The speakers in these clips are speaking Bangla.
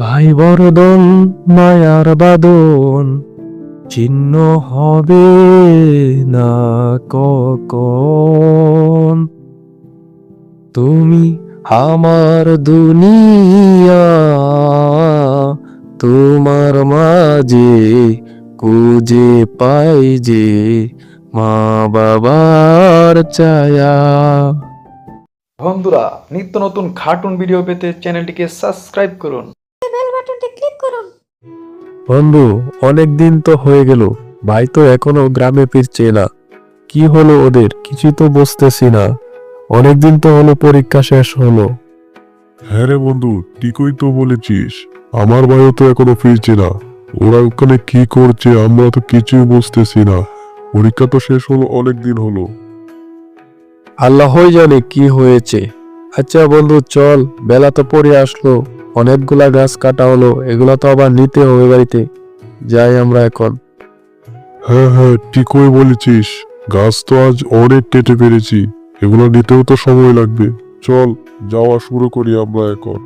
ভাই বরদন মায়ার বাদন, চিহ্ন হবে না কখন? তুমি আমার দুনিয়া, তোমার মাঝে খুঁজে পাই যে মা বাবার ছায়া। বন্ধুরা, নিত্য নতুন কার্টুন ভিডিও পেতে চ্যানেলটিকে সাবস্ক্রাইব করুন। করুন। বন্ধু অনেক দিন তো হয়ে গেল। ভাই তো এখনও গ্রামে ফিরছে না। কি হলো ওদের? কিছু তো বুঝতেছি না। অনেকদিন তো হলো পরীক্ষা শেষ হলো। হ্যাঁ রে বন্ধু ঠিকই তো বলেছিস। আমার ভাইও তো এখনও ফিরছে না। ওরা ওখানে কি করছে আমরা তো কিছুই বুঝতেছি না। পরীক্ষা তো শেষ হলো অনেক দিন হলো। আল্লাহই জানে কি হয়েছে। আচ্ছা বন্ধু চল বেলা তো পড়ে আসলো। অনেকগুলা গাছ কাটা হলো এগুলা তো আবার নিতে হবে বাড়িতে। যাই আমরা এখন। হ্যাঁ হ্যাঁ ঠিকই বলেছিস। গাছ তো আজ অনেক কেটে পেরেছি এগুলো নিতেও তো সময় লাগবে। চল যাওয়া শুরু করি আমরা এখন।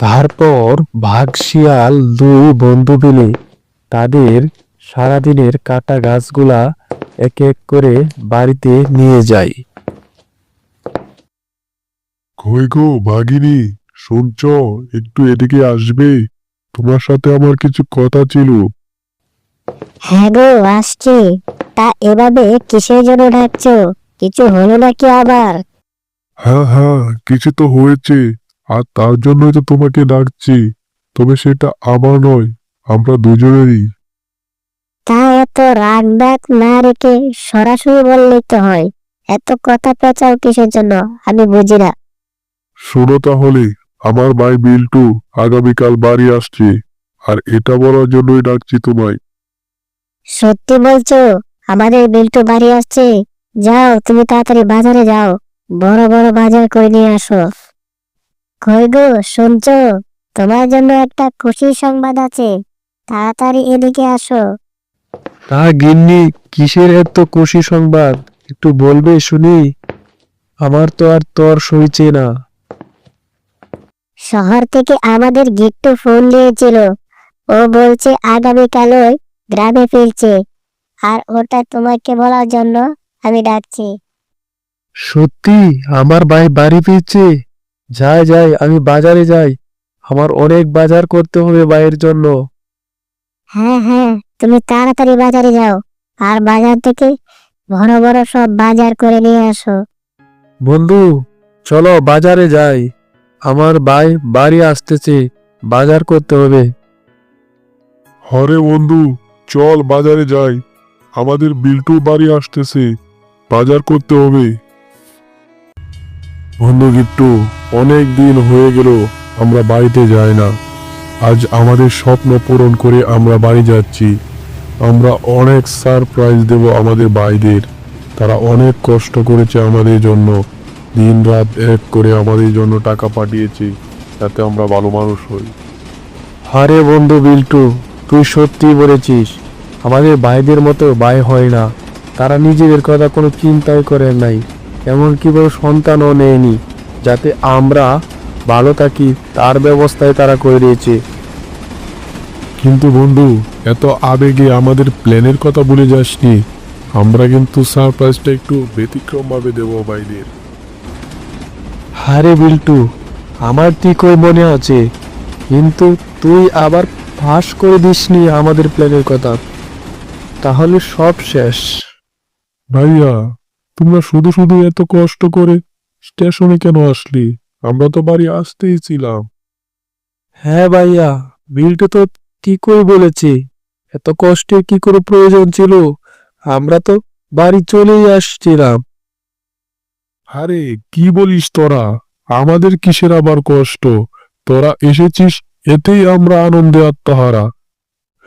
তারপর বাঘ শিয়াল দুই বন্ধু মিলে তাদের সারাদিনের কাটা গাছগুলা এক এক করে বাড়িতে নিয়ে যায়। কই গো ভাগিনী? শুনছ? একটু এদিকে আসবে। তোমার সাথে আমার কিছু কথা ছিল। হ্যাঁ গো আসছি। তা এভাবে কিসের জন্য ডাকছো? কিছু হলো নাকি আবার? হ্যাঁ হ্যাঁ কিছু তো হয়েছে। আর তার জন্যই তো তোমাকে ডাকছি। তবে সেটা আমার নয় আমরা দুজনেরই। তা এত রাগ ডাক না রেখে সরাসরি বললেই তো হয়। এত কথা পেঁচাও কিসের জন্য? আমি বুঝি না। শোনো তাহলে। আমার ভাই বিল্টু আগামীকাল বাড়ি আসছে আর এটা বলার জন্যই ডাকছি তোমায়। সত্যি বলছো? আমাদের বিল্টু বাড়ি আসছে? যাও তুমি তাড়াতাড়ি বাজারে যাও। বড় বড় বাজার করে নিয়ে আসো। কই গো শুনছো? তোমার জন্য একটা খুশি সংবাদ আছে। তাড়াতাড়ি এদিকে আসো। তা গিন্নি কিসের এত খুশি সংবাদ? একটু বলবে শুনি। আমার তো আর তর সইছে না। শহর থেকে আমাদের গিট্টু ফোন দিয়েছিল। ও বলছে আগামীকালই গ্রামে ফিরছে। আর ওটা তোমাকে বলার জন্য আমি ডাকছি। সত্যি? আমার ভাই বাড়ি ফিরছে? যাই যাই আমি বাজারে যাই। আমার অনেক বাজার করতে হবে ভাইয়ের জন্য। হ্যাঁ হ্যাঁ তুমি তাড়াতাড়ি বাজারে যাও। আর বাজার থেকে বড় বড় সব বাজার করে নিয়ে আসো। বন্ধু চলো বাজারে যাই। আমার ভাই বাড়ি আসতেছে, বাজার করতে হবে। হরে বন্ধু, চল বাজারে যাই। আমাদের বিল্টু বাড়ি আসতেছে, বাজার করতে হবে। বন্ধু গিট্টু, অনেক দিন হয়ে গেল, আমরা বাড়িতে যাই না। আজ আমাদের স্বপ্ন পূরণ করে আমরা বাড়ি যাচ্ছি। আমরা অনেক সারপ্রাইজ দেব আমাদের ভাইদের। তারা অনেক কষ্ট করেছে আমাদের জন্য। দিন রাত এক করে আমাদের জন্য টাকা পাঠিয়েছি যাতে আমরা ভালো মানুষ হই। আরে বন্ধু বিল্টু তুই সত্যি বলেছিস আমাদের ভাইদের মতো ভাই হয় না। তারা নিজেদের কথা কোনো চিন্তাই করে নাই এমনকি বড় সন্তানও নেয়নি যাতে আমরা ভালো থাকি তার ব্যবস্থায় তারা করে দিয়েছে। কিন্তু বন্ধু এত আবেগে আমাদের প্ল্যানের কথা ভুলে যাসনি। আমরা কিন্তু সারপ্রাইজটা একটু ব্যতিক্রমভাবে দেবো ভাইদের। আরে বিল্টু আমার ঠিকই মনে আছে। কিন্তু তুই আবার ফাঁস করে দিসনি আমাদের প্ল্যানের কথা। তাহলে সব শেষ। ভাইয়া তোমরা শুধু শুধু এত কষ্ট করে স্টেশনে কেন আসলি? আমরা তো বাড়ি আসতেই ছিলাম। হ্যাঁ ভাইয়া বিলটা তো ঠিকই বলেছে। এত কষ্টের কি করে প্রয়োজন ছিল? আমরা তো বাড়ি চলেই আসছিলাম। আরে কি বলিস তোরা? আমাদের কিসের আবার কষ্ট? তোরা এসেছিস এতেই আমরা আনন্দে আত্মহারা।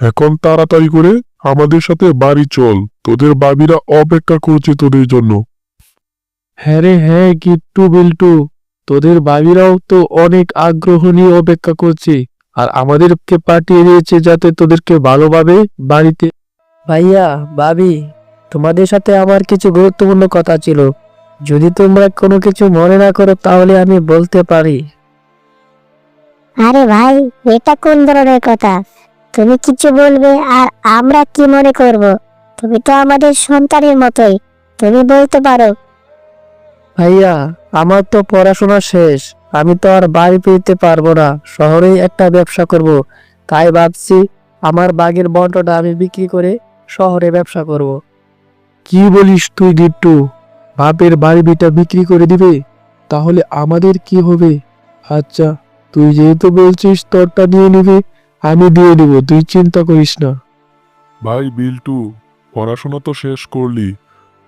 এখন তাড়াতাড়ি করে আমাদের সাথে বাড়ি চল। তোদের বাবিরা অপেক্ষা করছে তোদের জন্য। হ্যাঁ রে হ্যাঁ গিট্টু বিল্টু। তোদের বাবিরাও তো অনেক আগ্রহ নিয়ে অপেক্ষা করছে। আর আমাদেরকে পাঠিয়ে দিয়েছে যাতে তোদেরকে ভালোভাবে বাড়িতে ভাইয়া ভাবি তোমাদের সাথে আমার কিছু গুরুত্বপূর্ণ কথা ছিল। যদি তোমরা কোনো কিছু মনে না করো তাহলে আমি বলতে পারি। আরে ভাই এটা কোন ধরনের কথা? তুমি কিছু বলবে আর আমরা কি মনে করব? তুমি তো আমাদের সন্তানের মতোই তুমি বলতে পারো। ভাইয়া আমার তো পড়াশোনা শেষ আমি তো আর বাড়ি ফিরতে পারব না শহরেই একটা ব্যবসা করব। তাই ভাবছি আমার বাগের বন্টটা আমি বিক্রি করে শহরে ব্যবসা করব। কি বলিস তুই গিট্টু বাপের বাড়ি বিটা বিক্রি করে দিবে, তাহলে আমাদের কি হবে? আচ্ছা তুই যেহেতু বলছিস তোরটা নিয়ে নিবি, আমি দিয়ে দিব, তুই চিন্তা করিস না। ভাই, বিল্টু, পড়াশোনা তো শেষ করলি,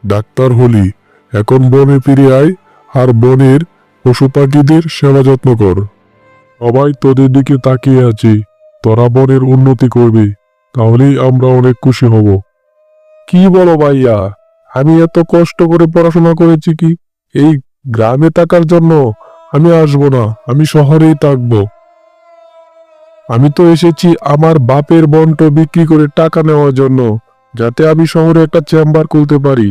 ডাক্তার হলি, এখন বনে ফিরে আয়, আর বনের পশু পাখিদের সেবা যত্ন কর। সবাই তোদের দিকে তাকিয়ে আছে, তোরা বনের উন্নতি করবি, তাহলেই আমরা অনেক খুশি হব। কি বলো ভাইয়া? আমি এত কষ্ট করে পড়াশোনা করেছি কি? এই গ্রামে থাকার জন্য আমি আসব না আমি শহরেই থাকব। আমি তো এসেছি আমার বাপের বন্ট বিক্রি করে টাকা নেওয়ার জন্য যাতে আমি শহরে একটা চেম্বার খুলতে পারি।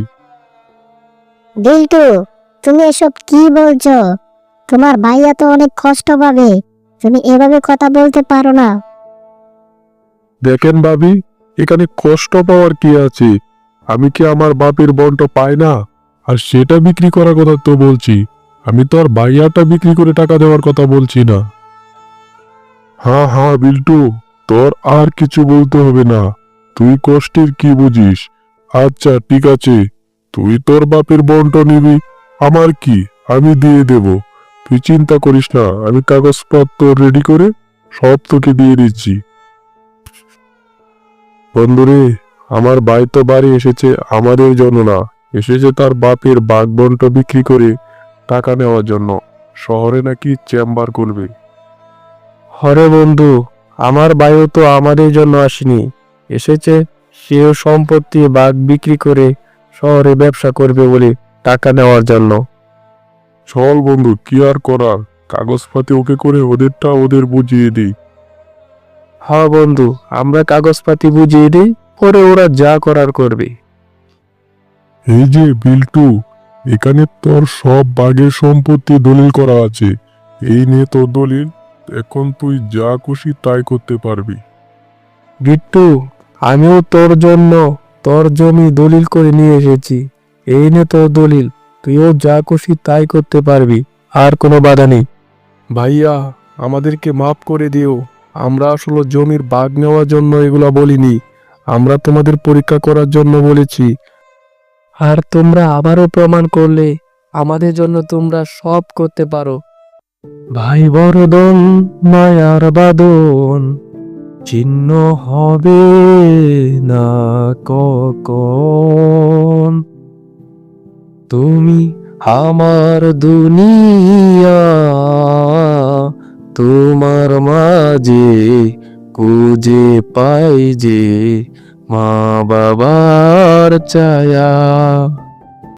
বিল্টু তুমি এসব কি বলছো? তোমার ভাইয়া তো অনেক কষ্ট পাবে তুমি এভাবে কথা বলতে পারো না। দেখেন ভাবি এখানে কষ্ট পাওয়ার কি আছে? আমি কি আমার বাপের বন্ট পাই না? আর সেটা বিক্রি করার কথা তো বলছি। আমি তো আর বাইয়াটা বিক্রি করে টাকা দেওয়ার কথা বলছি না। হ্যাঁ হ্যাঁ বিল্টু, তোর আর কিছু বলতে হবে না। তুই কষ্টের কি বুঝিস? আচ্ছা ঠিক আছে। তুই তোর বাপের বন্ট নিবি। আমার কি? আমি দিয়ে দেব। তুই চিন্তা করিস না, আমি কাগজপত্র রেডি করে সব তোকে দিয়ে দিচ্ছি। বন্ধুরে আমার ভাই তো বাড়ি এসেছে আমাদের জন্য না। এসেছে তার বাপের বাঘবন্ট বিক্রি করে টাকা নেওয়ার জন্য। শহরে নাকি চেম্বার করবে হরে বন্ধু আমার ভাইও তো আমাদের জন্য আসেনি। এসেছে সেও সম্পত্তি বাঘ বিক্রি করে শহরে ব্যবসা করবে বলে টাকা নেওয়ার জন্য। চল বন্ধু কি আর করার? কাগজপাতি ওকে করে ওদেরটা ওদের বুঝিয়ে দিই। হ্যাঁ বন্ধু আমরা কাগজপাতি বুঝিয়ে দিই। পরে ওরা যা করার করবে। এই যে বিল্টু এখানে তোর সব বাঘের সম্পত্তি দলিল করা আছে। এই নিয়ে তোর দলিল এখন তুই যা খুশি তাই করতে পারবি। বিট্টু আমিও তোর জন্য তোর জমি দলিল করে নিয়ে এসেছি। এই নে তোর দলিল তুইও যা খুশি তাই করতে পারবি আর কোনো বাধা নেই। ভাইয়া আমাদেরকে মাফ করে দিও। আমরা আসলে জমির বাঘ নেওয়ার জন্য এগুলা বলিনি। আমরা তোমাদের পরীক্ষা করার জন্য বলেছি। আর তোমরা আবারও প্রমাণ করলে আমাদের জন্য তোমরা সব করতে পারো। ভাই বরদন মায়ার বাদন চিহ্ন হবে না কখন। তুমি আমার দুনিয়া তোমার মাঝে খুঁজে পাই যে মা বাবার ছায়া।